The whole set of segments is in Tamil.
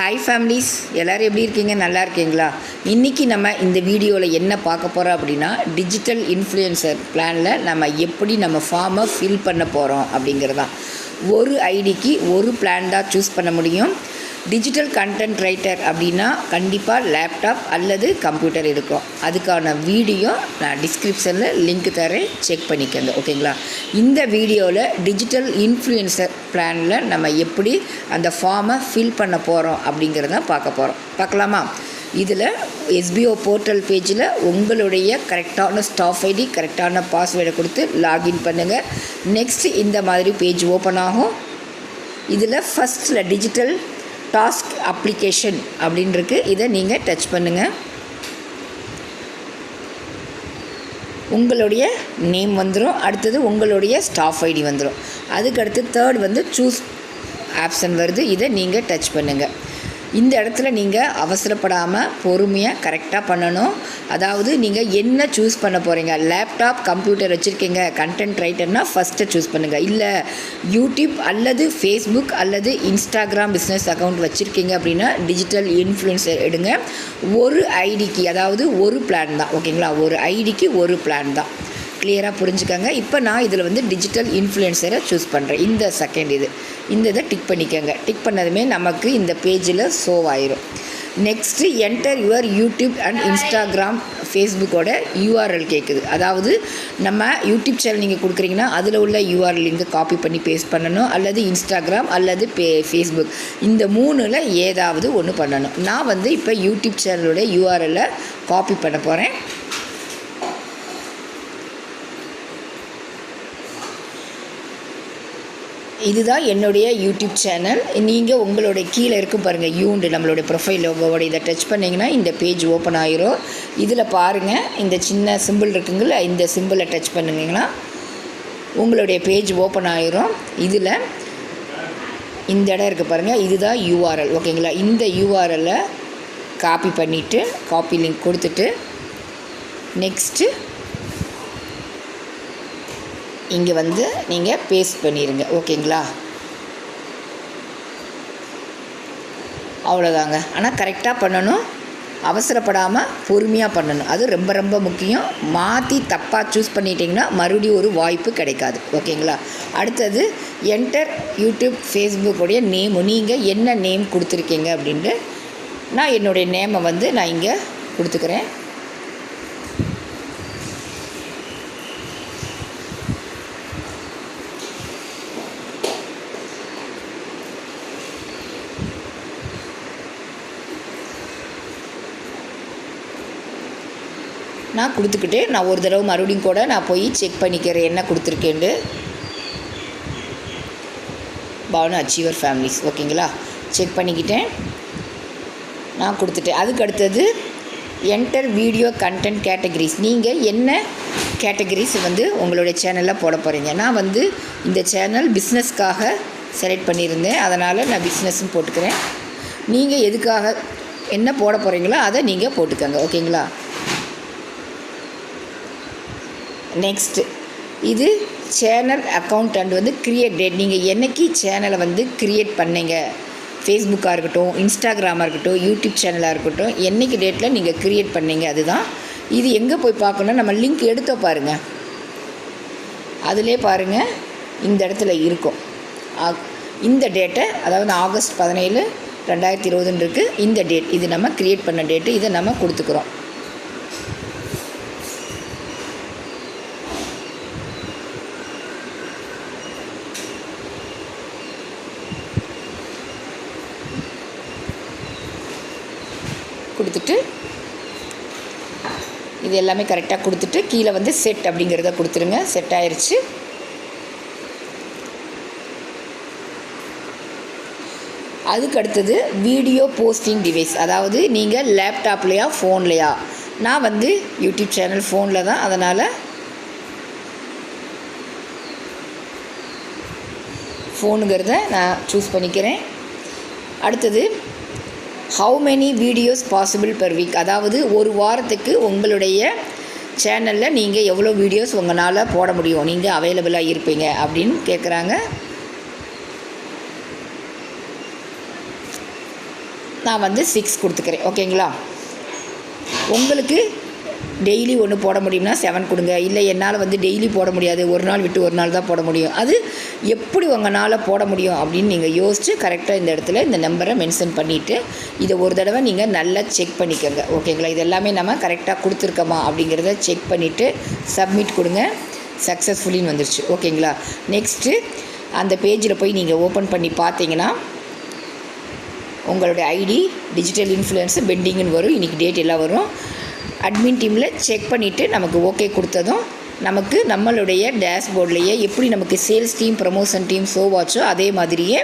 ஹாய் ஃபேமிலிஸ் எல்லோரும் எப்படி இருக்கீங்க? நல்லா இருக்கீங்களா? இன்றைக்கி நம்ம இந்த வீடியோவில் என்ன பார்க்க போகிறோம் அப்படின்னா டிஜிட்டல் இன்ஃப்ளூயன்சர் பிளானில் நம்ம எப்படி நம்ம ஃபார்மை ஃபில் பண்ண போகிறோம் அப்படிங்கிறதான் ஒரு ஐடிக்கு ஒரு பிளான் தான் சூஸ் பண்ண முடியும். டிஜிட்டல் கண்டென்ட் ரைட்டர் அப்படின்னா கண்டிப்பாக லேப்டாப் அல்லது கம்ப்யூட்டர் இருக்கும். அதுக்கான வீடியோ நான் டிஸ்கிரிப்ஷனில் லிங்க் தரேன். செக் பண்ணிக்கோங்க ஓகேங்களா இந்த வீடியோவில் டிஜிட்டல் இன்ஃப்ளூயன்சர் பிளானில் நம்ம எப்படி அந்த ஃபார்மை ஃபில் பண்ண போகிறோம் அப்படிங்கிறத பார்க்க போகிறோம் பார்க்கலாமா? இதில் எஸ்பிஓ போர்ட்டல் பேஜில் உங்களுடைய கரெக்டான ஸ்டாஃப் ஐடி கரெக்டான பாஸ்வேர்டை கொடுத்து லாகின் பண்ணுங்கள் நெக்ஸ்ட் இந்த மாதிரி பேஜ் ஓப்பன் ஆகும். இதில் ஃபஸ்ட்டில் டிஜிட்டல் டாஸ்க் அப்ளிகேஷன் அப்படின்னு இருக்கு இதை நீங்கள் டச் பண்ணுங்கள் உங்களுடைய நேம் வந்துடும் அடுத்தது உங்களுடைய ஸ்டாஃப் ஐடி வந்துடும் அதுக்கடுத்து தேர்ட் வந்து சூஸ் ஆப்ஷன் வருது. இதை நீங்கள் டச் பண்ணுங்கள் இந்த இடத்துல நீங்கள் அவசரப்படாமல் பொறுமையாக கரெக்டாக பண்ணணும். அதாவது நீங்கள் என்ன சூஸ் பண்ண போகிறீங்க லேப்டாப் கம்ப்யூட்டர் வச்சுருக்கீங்க கண்டென்ட் ரைட்டர்னால் ஃபஸ்ட்டை சூஸ் பண்ணுங்கள் இல்லை யூடியூப் அல்லது ஃபேஸ்புக் அல்லது இன்ஸ்டாகிராம் பிஸ்னஸ் அக்கௌண்ட் வச்சுருக்கீங்க அப்படின்னா டிஜிட்டல் இன்ஃப்ளூயன்சர் எடுங்க. ஒரு ஐடிக்கு அதாவது ஒரு பிளான் தான். ஓகேங்களா ஒரு ஐடிக்கு ஒரு பிளான் தான். கிளியராக புரிஞ்சுக்கோங்க. இப்போ நான் இதில் வந்து டிஜிட்டல் இன்ஃப்ளூயன்சரை சூஸ் பண்ணுறேன் இந்த செகண்ட் இது. இந்த இதை டிக் பண்ணிக்கோங்க. டிக் பண்ணதுமே நமக்கு இந்த பேஜில் ஷோவ் ஆயிரும். Next enter your YouTube and Instagram ஃபேஸ்புக்கோட URL கேட்குது அதாவது நம்ம யூடியூப் சேனல் நீங்கள் கொடுக்குறீங்கன்னா அதில் உள்ள யூஆர்எல் லிங்கை காப்பி பண்ணி பேஸ்ட் பண்ணணும். அல்லது இன்ஸ்டாகிராம் அல்லது பே ஃபேஸ்புக் இந்த மூணில் ஏதாவது ஒன்று பண்ணணும். நான் வந்து இப்போ யூடியூப் சேனலோட யூஆர்எல்லை காப்பி பண்ண போகிறேன் இதுதான் என்னுடைய யூடியூப் சேனல் நீங்கள் உங்களுடைய கீழே இருக்கும் பாருங்கள் யூண்டு நம்மளுடைய ப்ரொஃபைல் லோகோவோட இதை டச் பண்ணிங்கன்னா இந்த பேஜ் ஓப்பன் ஆயிரும். இதில் பாருங்கள் இந்த சின்ன சிம்பிள் இருக்குங்கள இந்த சிம்பிளை டச் பண்ணுங்கன்னா உங்களுடைய பேஜ் ஓப்பன் ஆயிரும். இதில் இந்த இடம் இருக்குது பாருங்கள் இதுதான் யூஆர்எல் ஓகேங்களா இந்த யூஆர்எல்லை காப்பி பண்ணிவிட்டு காப்பி லிங்க் கொடுத்துட்டு நெக்ஸ்ட்டு இங்கே வந்து நீங்கள் பேஸ்ட் பண்ணிடுங்க ஓகேங்களா அவ்வளோதாங்க ஆனால் கரெக்டாக பண்ணணும். அவசரப்படாமல் பொறுமையாக பண்ணணும். அது ரொம்ப ரொம்ப முக்கியம். மாற்றி தப்பாக சூஸ் பண்ணிட்டீங்கன்னா மறுபடியும் ஒரு வாய்ப்பு கிடைக்காது. ஓகேங்களா அடுத்தது என்டர் யூடியூப் ஃபேஸ்புக்கோடைய நேம் நீங்கள் என்ன நேம் கொடுத்துருக்கீங்க அப்படின்ட்டு நான் என்னுடைய நேமை வந்து நான் இங்கே கொடுத்துக்கிறேன். நான் கொடுத்துக்கிட்டு நான் ஒரு தடவை மறுபடியும் கூட நான் போய் செக் பண்ணிக்கிறேன் என்ன கொடுத்துருக்கேன்ட்டு. பவனு அச்சீவர் ஃபேமிலிஸ் ஓகேங்களா? செக் பண்ணிக்கிட்டேன். நான் கொடுத்துட்டேன். அதுக்கு அடுத்தது என்டர் வீடியோ கண்டென்ட் கேட்டகரிஸ் நீங்கள் என்ன கேட்டகரிஸ் வந்து உங்களுடைய சேனலில் போட போகிறீங்க நான் வந்து இந்த சேனல் பிஸ்னஸ்க்காக செலக்ட் பண்ணியிருந்தேன். அதனால் நான் பிஸ்னஸ்ன்னு போட்டுக்கிறேன். நீங்கள் எதுக்காக என்ன போட போகிறீங்களோ அதை நீங்கள் போட்டுக்கோங்க. ஓகேங்களா? நெக்ஸ்ட்டு இது சேனல் அக்கௌண்ட் வந்து க்ரியேட் டேட் நீங்கள் என்னைக்கு சேனலை வந்து க்ரியேட் பண்ணீங்க? ஃபேஸ்புக்காக இருக்கட்டும் இன்ஸ்டாகிராமாக இருக்கட்டும் யூடியூப் சேனலாக இருக்கட்டும் என்னைக்கு டேட்டில் நீங்கள் க்ரியேட் பண்ணீங்க? அதுதான். இது எங்கே போய் பார்க்கணும் நம்ம லிங்க் எடுத்த பாருங்கள் அதிலே பாருங்கள் இந்த இடத்துல இருக்கும். இந்த டேட்டை அதாவது ஆகஸ்ட் பதினேழு ரெண்டாயிரத்தி இருபதுன்னு இருக்குது இந்த டேட் இது நம்ம க்ரியேட் பண்ண டேட்டு இதை நம்ம கொடுத்துக்குறோம். கொடுத்துட்டு இது எல்லாமே கரெக்டாக கொடுத்துட்டு கீழே வந்து செட் அப்படிங்கிறத கொடுத்துருங்க. செட் ஆயிடுச்சு அதுக்கு அடுத்தது வீடியோ போஸ்டிங் டிவைஸ் அதாவது நீங்கள் லேப்டாப்லையா ஃபோன்லையா நான் வந்து யூடியூப் சேனல் ஃபோனில் தான். அதனால் ஃபோனுங்கிறத நான் சூஸ் பண்ணிக்கிறேன். அடுத்தது how many videos possible per week அதாவது ஒரு வாரத்துக்கு உங்களுடைய சேனலில் நீங்கள் எவ்வளோ வீடியோஸ் உங்களால் போட முடியும்? நீங்கள் அவைலபிளாக இருப்பீங்க அப்படின்னு கேட்குறாங்க நான் வந்து சிக்ஸ் கொடுத்துக்கிறேன். ஓகேங்களா உங்களுக்கு டெய்லி ஒன்று போட முடியும்னா செவன் கொடுங்க. இல்லை என்னால் வந்து டெய்லி போட முடியாது. ஒரு நாள் விட்டு ஒரு நாள் தான் போட முடியும். அது எப்படி உங்களால் போட முடியும் அப்படின்னு நீங்கள் யோசித்து கரெக்டாக இந்த இடத்துல இந்த நம்பரை மென்ஷன் பண்ணிவிட்டு இதை ஒரு தடவை நீங்கள் நல்லா செக் பண்ணிக்கோங்க. ஓகேங்களா இது எல்லாமே நம்ம கரெக்டாக கொடுத்துருக்கோமா அப்படிங்கிறத செக் பண்ணிவிட்டு சப்மிட் கொடுங்க. சக்ஸஸ்ஃபுல்லின்னு வந்துருச்சு. ஓகேங்களா நெக்ஸ்ட்டு அந்த பேஜில் போய் நீங்கள் ஓப்பன் பண்ணி பார்த்தீங்கன்னா உங்களுடைய ஐடி டிஜிட்டல் இன்ஃப்ளூயன்ஸு பெண்டிங்னு வரும். இன்றைக்கி டேட் எல்லாம் வரும். அட்மின் டீமில் செக் பண்ணிவிட்டு நமக்கு ஓகே கொடுத்ததும் நமக்கு நம்மளுடைய டேஷ்போர்ட்லேயே எப்படி நமக்கு sales team promotion team show வாட்சோ அதே மாதிரியே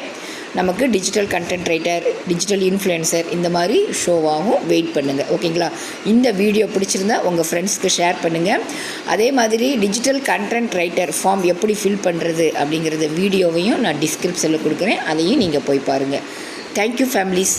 நமக்கு digital content writer digital influencer இந்த மாதிரி ஷோவாகவும் வெயிட் பண்ணுங்கள் ஓகேங்களா இந்த வீடியோ பிடிச்சிருந்தா உங்கள் ஃப்ரெண்ட்ஸ்க்கு ஷேர் பண்ணுங்கள் அதே மாதிரி டிஜிட்டல் கண்டென்ட் ரைட்டர் ஃபார்ம் எப்படி ஃபில் பண்ணுறது அப்படிங்கிறத வீடியோவையும் நான் டிஸ்கிரிப்ஷனில் கொடுக்குறேன். அதையும் நீங்கள் போய் பாருங்கள் தேங்க்யூ ஃபேமிலிஸ்